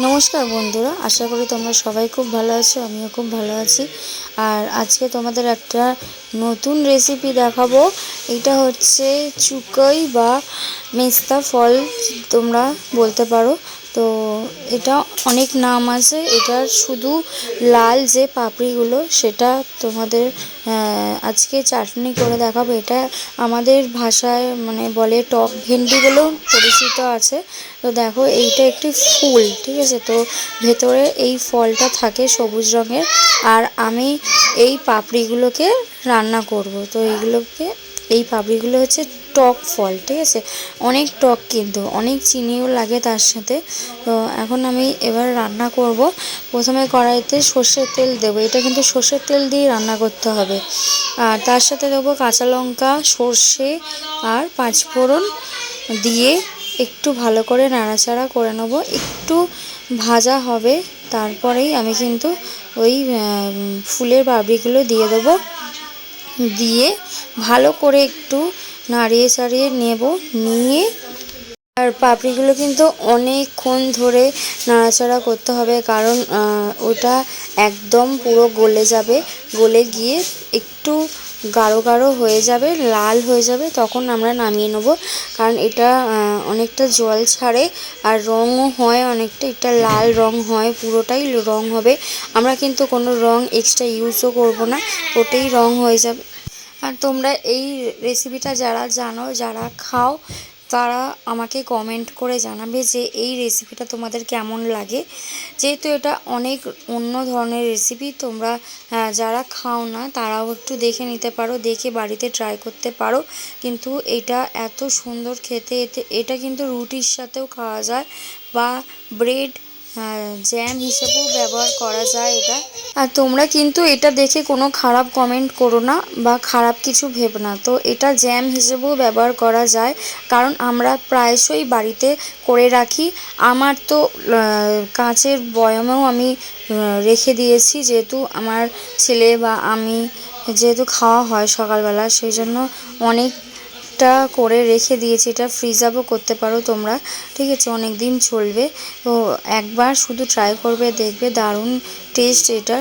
নমস্কার বন্ধুরা, আশা করি তোমরা সবাই খুব ভালো আছো, আমিও খুব ভালো আছি। আর আজকে তোমাদের একটা নতুন রেসিপি দেখাবো। এটা হচ্ছে চুকই বা মেস্তা ফল, তোমরা বলতে পারো। তো এটা অনেক নাম আছে। এটার শুধু লাল যে পাপড়িগুলো, সেটা তোমাদের আজকে চাটনি করে দেখাবো। এটা আমাদের ভাষায় মানে বলে টক ভেন্ডি বলেও পরিচিত আছে। তো দেখো, এইটা একটি ফুল, ঠিক আছে? তো ভেতরে এই ফলটা থাকে সবুজ রঙের, আর আমি এই পাপড়িগুলোকে রান্না করব। তো এইগুলোকে, এই পাপড়িগুলো হচ্ছে টক ফল, ঠিক আছে? অনেক টক কিন্তু, অনেক চিনিও লাগে তার সাথে। তো এখন আমি এবার রান্না করব। প্রথমে কড়াইতে সর্ষের তেল দেবো। এটা কিন্তু সর্ষের তেল দিয়ে রান্না করতে হবে। আর তার সাথে দেবো কাঁচা লঙ্কা, সর্ষে আর পাঁচফোড়ন দিয়ে একটু ভালো করে নাড়াচাড়া করে নেব। একটু ভাজা হবে, তারপরেই আমি কিন্তু ওই ফুলের পাপড়িগুলো দিয়ে দেবো। দিয়ে ভালো করে একটু নাড়িয়ে চাড়িয়ে নেব, নিয়ে আর পাপড়িগুলো কিন্তু অনেকক্ষণ ধরে নাড়াচাড়া করতে হবে কারণ ওটা একদম পুরো গলে যাবে। গলে গিয়ে একটু গাঢ় গাঢ় হয়ে যাবে, লাল হয়ে যাবে, তখন আমরা নামিয়ে নেব। কারণ এটা অনেকটা জল ছাড়ে আর রঙও হয় অনেকটা, এটা লাল রং হয়, পুরোটাই রং হবে। আমরা কিন্তু কোনো রং এক্সট্রা ইউজও করব না, ওটাই রং হয়ে যাবে। আর তোমরা এই রেসিপিটা যারা জানো, যারা খাও, তারা আমাকে কমেন্ট করে জানাবে যে এই রেসিপিটা তোমাদের কেমন লাগে। যেহেতু এটা অনেক অন্য ধরনের রেসিপি তোমরা যারা খাও না, তারাও একটু দেখে নিতে পারো, দেখে বাড়িতে ট্রাই করতে পারো। কিন্তু এটা এত সুন্দর খেতে, এতে, এটা কিন্তু রুটির সাথেও খাওয়া যায় বা ব্রেড জ্যাম হিসেবেও ব্যবহার করা যায় এটা। আর তোমরা কিন্তু এটা দেখে কোনো খারাপ কমেন্ট করো না বা খারাপ কিছু ভেবো না। তো এটা জ্যাম হিসেবেও ব্যবহার করা যায়। কারণ আমরা প্রায়শই বাড়িতে করে রাখি। আমার তো কাঁচের বয়মেও আমি রেখে দিয়েছি। যেহেতু আমার ছেলে বা আমি যেহেতু খাওয়া হয় সকালবেলা সেই জন্য অনেক টা করে রেখে দিয়েছি, এটা ফ্রিজ আপও করতে পারো তোমরা। ঠিক আছে, অনেক দিন চলবে। তো একবার শুধু ট্রাই করবে, দেখবে দারুণ টেস্ট এটা।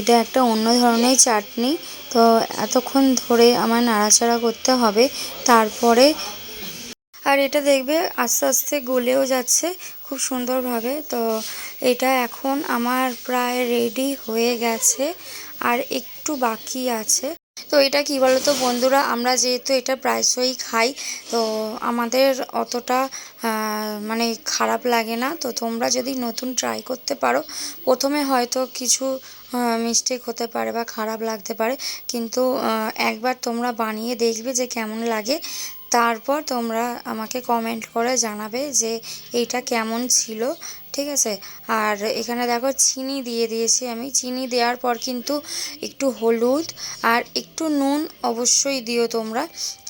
এটা একটা অন্য ধরনের চাটনি। তো এতক্ষণ ধরে আমার নাড়াচাড়া করতে হবে, তারপরে আর এটা দেখবে আস্তে আস্তে গলেও যাচ্ছে খুব সুন্দরভাবে। তো এটা এখন আমার প্রায় রেডি হয়ে গেছে, আর একটু বাকি আছে। তো এটা কি তো বন্ধুরা, আমরা যেহেতু এটা প্রায়শই খাই, তো আমাদের অতটা মানে খারাপ লাগে না। তো তোমরা যদি নতুন ট্রাই করতে পারো, প্রথমে হয়তো কিছু মিস্টেক হতে পারে বা খারাপ লাগতে পারে, কিন্তু একবার তোমরা বানিয়ে দেখবে যে কেমন লাগে। তারপর তোমরা আমাকে কমেন্ট করে জানাবে যে এইটা কেমন ছিল, ঠিক আছে? আর এখানে দেখো চিনি দিয়ে দিয়েছি আমি। চিনি দেওয়ার পর কিন্তু একটু হলুদ আর একটু নুন অবশ্যই দিও তোমরা।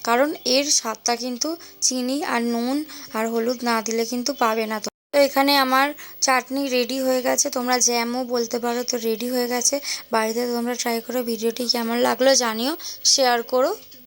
কারণ এর স্বাদটা কিন্তু চিনি আর নুন আর হলুদ না দিলে কিন্তু পাবে না তো। তো এখানে আমার চাটনি রেডি হয়ে গেছে। তোমরা জ্যামও বলতে পারো তো রেডি হয়ে গেছে। বাড়িতে তোমরা ট্রাই করো। ভিডিওটি কেমন লাগল জানিও শেয়ার করো।